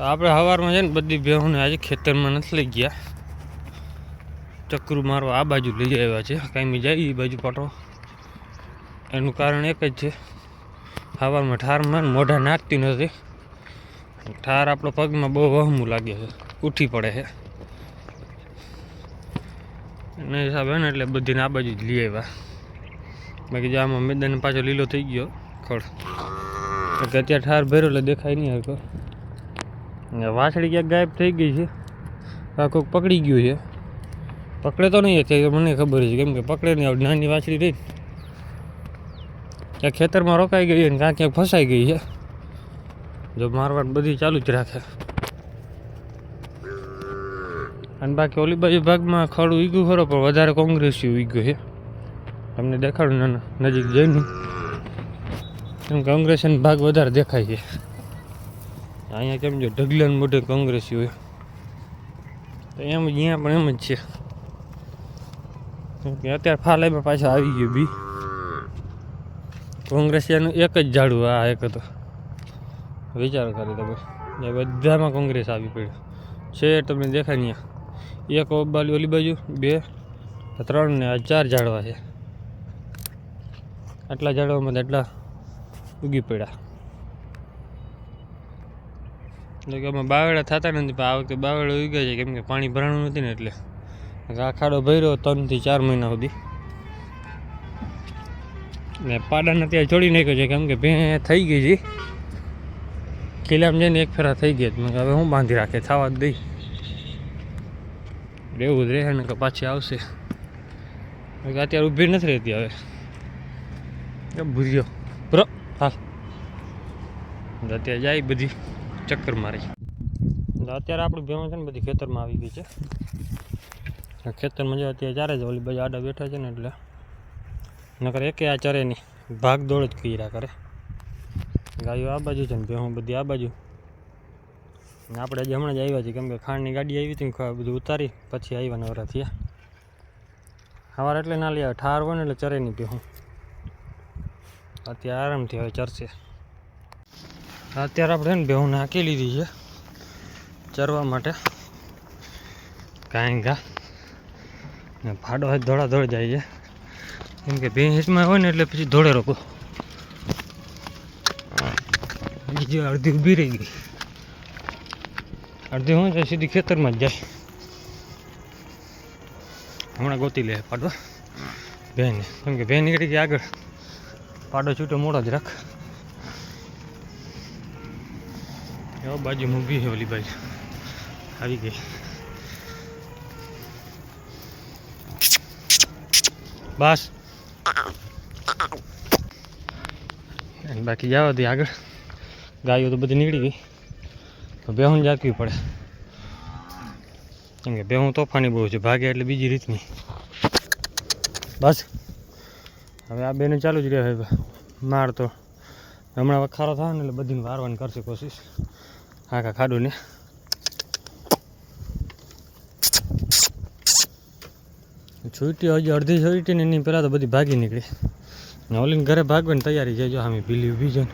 તો આપણે સવારમાં છે ને બધી ભેહુને આજે ખેતરમાં નથી લઈ ગયા. ચક્કરું મારવા આ બાજુ લઈ આવ્યા છે. કાંઈ જાય એ બાજુ પાટો. એનું કારણ એક જ છે. સવારમાં ઠારમાં મોઢા નાખતી નથી. ઠાર આપણો પગમાં બહુ વહમું લાગે છે. ઉઠી પડે છે. એને હિસાબે ને એટલે બધીને આ બાજુ જ લઈ આવ્યા. બાકી જો આમાં મેદાન પાછો લીલો થઈ ગયો ખડ. કે અત્યારે ઠાર ભર્યો એટલે દેખાય નહીં હરકો વાછડી ક્યાંક ગાયબ થઈ ગઈ છે. આ કોઈક પકડી ગયું છે. પકડે તો નહીં અત્યારે મને ખબર છે, કેમ કે પકડે નહીં આવડી નાની વાછડી રહી. ક્યાંક ખેતરમાં રોકાઈ ગઈ અને ક્યાં ક્યાંક ફસાઈ ગઈ છે. જો મારવાડ બધી ચાલુ જ રાખે. અને બાકી ઓલી બાજુ ભાગમાં ખડું ઉગ્યું ખરો, પણ વધારે કોંગ્રેસી ઉગ્યું છે. તમને દેખાડું નાના નજીક જઈને. કેમ કે કોંગ્રેસનો ભાગ વધારે દેખાય છે. અહીંયા કેમ જો ઢગલાને મોઢે કોંગ્રેસી હોય. તો એમ અહીંયા પણ એમ જ છે. કે અત્યારે ફાલાઈમાં પાછા આવી ગયું બી. કોંગ્રેસિયાનું એક જ ઝાડું આ એક હતો. વિચાર કરી તમે. એ બધામાં કોંગ્રેસ આવી પડ્યું. છે તમને દેખાય નહીં એક બાજુ ઓલી બાજુ, બે ત્રણ ને ચાર ઝાડવા છે. આટલા ઝાડવામાં એટલા ઉગી પડ્યા. એટલે કે આમાં બાવળા થતા નથી, પણ આ વખતે બાવળો ઉગ્યા છે, કેમ કે પાણી ભરાણું નથી ને એટલે. આ ખાડો ભર્યો ત્રણથી ચાર મહિના સુધી. ને પાડાને અત્યારે છોડી નાખ્યો છે, કેમ કે ભે થઈ ગઈ છે. કિલ્લામાં જઈને એક ફેરા થઈ ગઈ મેં હવે હું બાંધી રાખે, થવા જ દઈ. રહેવું જ રહે ને કે પાછી આવશે. અત્યારે ઊભી નથી રહેતી હવે. કે ભૂર્યો? બ્રો, હાલ. અત્યારે જાય બધી. ચક્કર મારી અત્યારે આપણી ભેણો છે ને બધી ખેતરમાં આવી ગઈ છે. ખેતરમાં જે અત્યારે ચારે છે ઓલી બાજુ આડા બેઠા છે ને એટલે નકર એકે આ ચરે નહીં ભાગ દોડ જ કર્યા કરે. ગાયો આ બાજુ છે ને ભેહું બધી આ બાજુ. ને આપણે આજે હમણાં જ આવ્યા છીએ કેમ કે ખાંડની ગાડી આવી હતી બધું ઉતારી પછી આવ્યા નવરા થયા. સવારે એટલે ના લે ઠાર હોય ને એટલે ચરે નહીં ભેહું. અત્યારે આરામથી હવે ચરશે. અત્યારે આપણે ને ભેહું નાખી લીધી છે ચરવા માટે. કાંઈ ઘા ને ફાડો હોય ધોળા ધોળ જાય છે. કેમ કે ભેંસમાં હોય ને એટલે પછી ધોળે રોકો. બીજી અડધી ઊભી રહી ગઈ. અડધી હોય તો સીધી ખેતરમાં જ જાય. હમણાં ગોતી લે પાડવા બેન કેમ કે બેન નીકળી ગઈ આગળ. પાડો છૂટો મોડો જ રાખ. એવો બાજુ મૂકી છે ઓલી બાજુ. આવી ગઈ. બસ. બાકી જવા દે આગળ. ગાયો તો બધી નીકળી ગઈ. તો બેહું જાકવી પડે. કેમ કે બેહું તોફાની બહુ છે, ભાગે એટલે બીજી રીતની. બસ. હવે આ બેને ચાલુ જ રહે હવે. માર તો. હમણાં વખારો થાય ને એટલે બધીને વારવાની કરશે કોશિશ. આખા ખાડું ને છૂટી હજી અડધી છૂટી ને એની પહેલાં તો બધી ભાગી નીકળી ઓલીને ઘરે ભાગવાની તૈયારી છે જો આમી પીલી ઊભી છે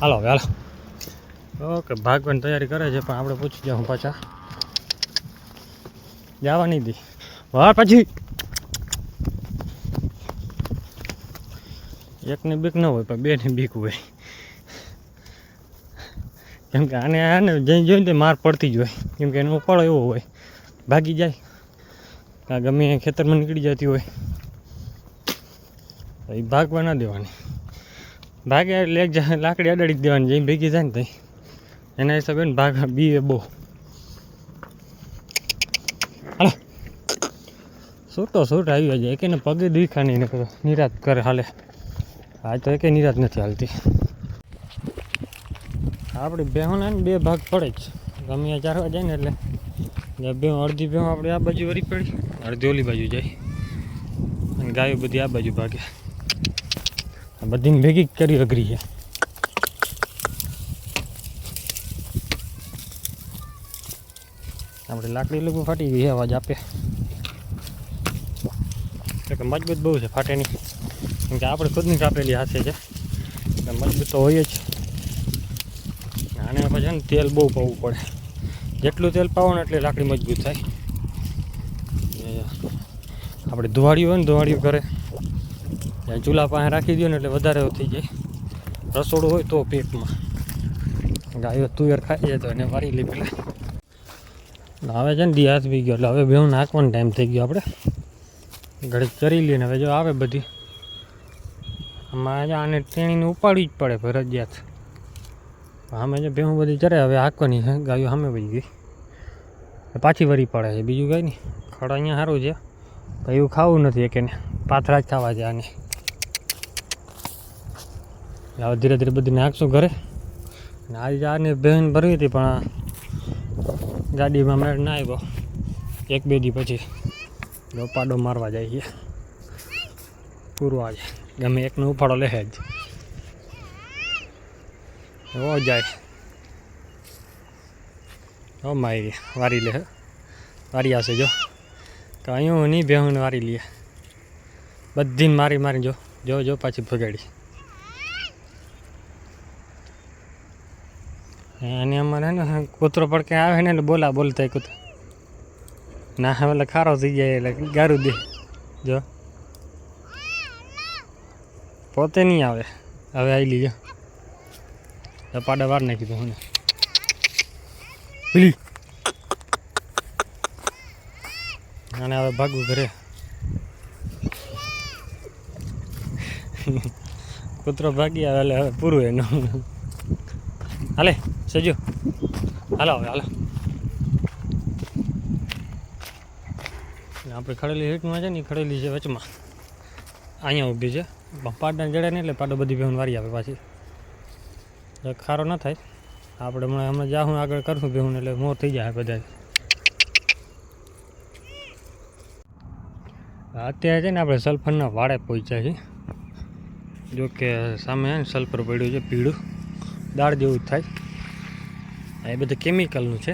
હાલો હવે હાલો ઓકે ભાગવાની તૈયારી કરે છે પણ આપણે પૂછી જાઉં પાછા જવા નહીં દી વાર પછી એકને બીક ન હોય પણ બે ને બીક હોય કેમ કે આને આને જઈ જોઈને માર પડતી જ હોય. કેમ કે એનો ઉપાડો એવો હોય. ભાગી જાય. આ ગમે એ ખેતરમાં નીકળી જતી હોય. એ ભાગવા ના દેવાની. ભાગે એટલે એક લાકડી અડાડી દેવાની જઈ ભેગી જાય ને તઈ. એના હિસાબે ને ભાગ બી એ બહુ. હાલો. સૂટો સૂટ આવી જાય. એકેને પગે દુખા નહીં, નકર નિરાત કરે હાલે. આજ તો એકે નિરાત નથી હાલતી. આપણી બેહોને બે ભાગ પડે જ ગમે ચારવા જાય ને એટલે બે અડધી ભેહું આપણે આ બાજુ વળી પડી, અડધી ઓલી બાજુ જાય. અને ગાયો બધી આ બાજુ ભાગે. બધીને ભેગી કરી અઘરી છે. આપણે લાકડી લગભગ ફાટી ગઈ અવાજ આપે. એટલે મજબૂત બહુ છે, ફાટેની. કેમ કે આપણે ખુદની કાપેલી હાથે છે. મજબૂત તો હોય જ. છે ને, તેલ બહુ પાવું પડે. જેટલું તેલ પાવો ને એટલે લાકડી મજબૂત થાય. આપણે ધુવાડિયું હોય ને ધુવાડિયું કરે ત્યાં ચૂલા પાસે રાખી દો ને એટલે વધારે થઈ જાય. રસોડું હોય તો પેટમાં. ગાયો તુવેર ખાઈ જાય તો એને વારી લે પેલા. હવે છે ને દી હાથ બી ગયો. એટલે હવે બેઉ નાખવાનો ટાઈમ થઈ ગયો આપણે ઘડે કરી લઈએ ને, હવે જો આવે બધી. આમાં આને ટેણીને ઉપાડવી જ પડે ફરજિયાત. આમે જે ભેહું બધી ચરે, હવે હાકવાની છે, ગાયો સામે વહી ગઈ. પાછી વરી પડે છે, બીજું કાંઈ નહીં. ખડ અહીંયા સારું છે. એવું ખાવું નથી એક એને. પાથરા જ ખાવા છે આને. હવે ધીરે ધીરે બધી નાખશું ઘરે. અને આજે આને બહેન ભરવી હતી, પણ ગાડીમાં મેળ ના આવ્યો. એક બે દી પછી ડોપાડો મારવા જાય છે. પૂરું આજે. ગમે એકનો ઉફાળો લે જ. ઓ જાય. ઓ મારી, વારી લે વારી આવશે જો. અહીંયા નહીં બેહું વારી લે. બધીને મારી મારી જો. જો જો પાછી ભગાડી. અને અમારે ને, કૂતરો પડકે આવે ને બોલા બોલતા કૂતરો. ના, હવે એટલે ખારો થઈ જાય એટલે ગારું દે. જો. પોતે નહીં આવે. હવે આવી લીજો પાડા વાર નાખી દઉં ને પેલી. અને હવે ભાગવું ઘરે. કૂતરો ભાગી આવે એટલે હવે પૂરું એનું. હાલે સજો હાલો હવે હાલો. આપણે ખડેલી હીટમાં છે ને એ ખડેલી છે વચમાં. અહીંયા ઊભી છે. પાડા જડે ને એટલે પાડો બધી ભેહું વારી આવે પાછી. ખારો ન થાય. આપણે હમણાં હમણાં જાઉં આગળ કરશું ભેહું એટલે મોર થઈ જાય બધા અત્યારે છે ને આપણે સલ્ફરના વાડે પહોંચ્યા છીએ. જો કે સામે સલ્ફર પડ્યું છે, પીળું. દાળ જેવું થાય. એ બધું કેમિકલનું છે.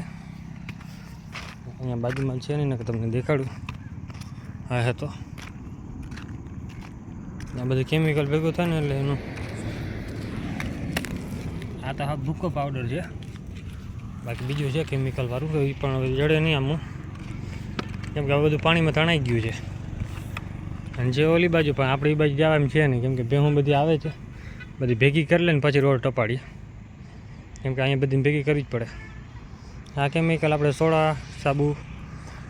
અહીંયા બાજુમાં છે નહીં ને તમને દેખાડું. હા હે તો. આ બધું કેમિકલ ભેગું થાય ને એટલે એનું આ તો હા, ભૂકો પાવડર છે. બાકી બીજું છે કેમિકલવાળું એ પણ જડે નહીં આમ કેમ કે આ બધું પાણીમાં તણાઈ ગયું છે. અને જે ઓલી બાજુ પણ આપણી બાજુ જવા એમ છે નહીં, કેમ કે ભેહું બધી આવે છે. બધી ભેગી કરી લે ને પછી રોડ ટપાડીએ. કેમ કે અહીંયા બધી ભેગી કરવી જ પડે. આ કેમિકલ આપણે સોડા, સાબુ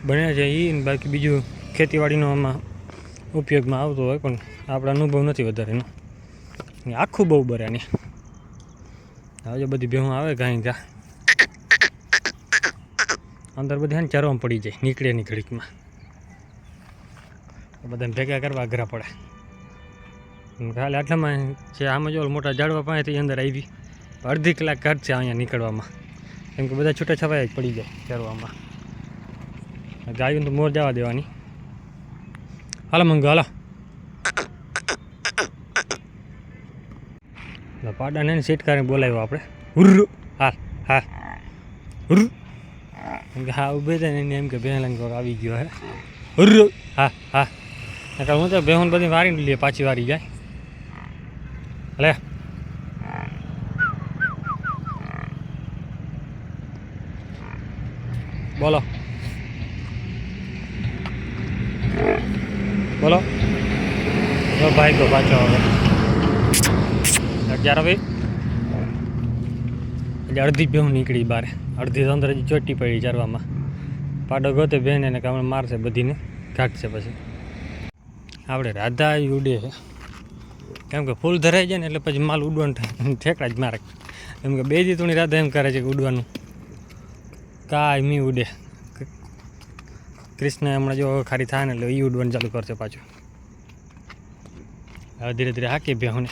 બને છે એ બાકી બીજું ખેતીવાડીનો આમાં ઉપયોગમાં આવતો હોય, પણ આપણે અનુભવ નથી વધારે એનો આખું બહુ બરાની હવે જો બધી ભેહું આવે, ગાય ગા. અંદર બધી હા ચરવામાં પડી જાય, નીકળે ની ઘડીકમાં. બધાને ભેગા કરવા અઘરા પડે. ખાલી આટલામાં છે આમ જો મોટા ઝાડવા પાસેથી અંદર આવી. અડધી કલાક કાઢશે અહીંયા નીકળવામાં. કેમ કે બધા છૂટા છવાયા જ પડી જાય ચરવામાં. ગાયું તો મોર જવા દેવાની. હાલો મંગો, હાલો. એટલે પાડાને ને સીટ કરીને બોલાવ્યો આપણે. ઉર્રુ હા હા હુર્રુ. એમ કે, હા ઊભે છે એને એમ કે બેહલંગ આવી ગયો હે. ઉર્રુ હા હા નકર હું તો બેહુન બધી વારીને લઈએ, પાછી વારી જાય. લે. બોલો. બોલો. ભાઈ તો પાછો હવે હવે એટલે અડધી બેહું નીકળી બારે. અડધી અંદર ચોટી પડી ચારવામાં. પાડો ગોતે બેન એને કામ મારશે બધીને. કાઢશે પછી. આપણે રાધા ઉડે છે કેમ કે ફૂલ ધરાઈ જાય ને એટલે પછી માલ ઉડવાનું ઠેકડા જ મારે. કેમ કે બે તુણી રાધા એમ કરે છે કે ઉડવાનું. કાંઈ મી ઉડે. કૃષ્ણ હમણાં જો ખારી થાય ને એટલે એ ઉડવાનું ચાલુ કરશે પાછું. હવે ધીરે ધીરે હાકી બેહુને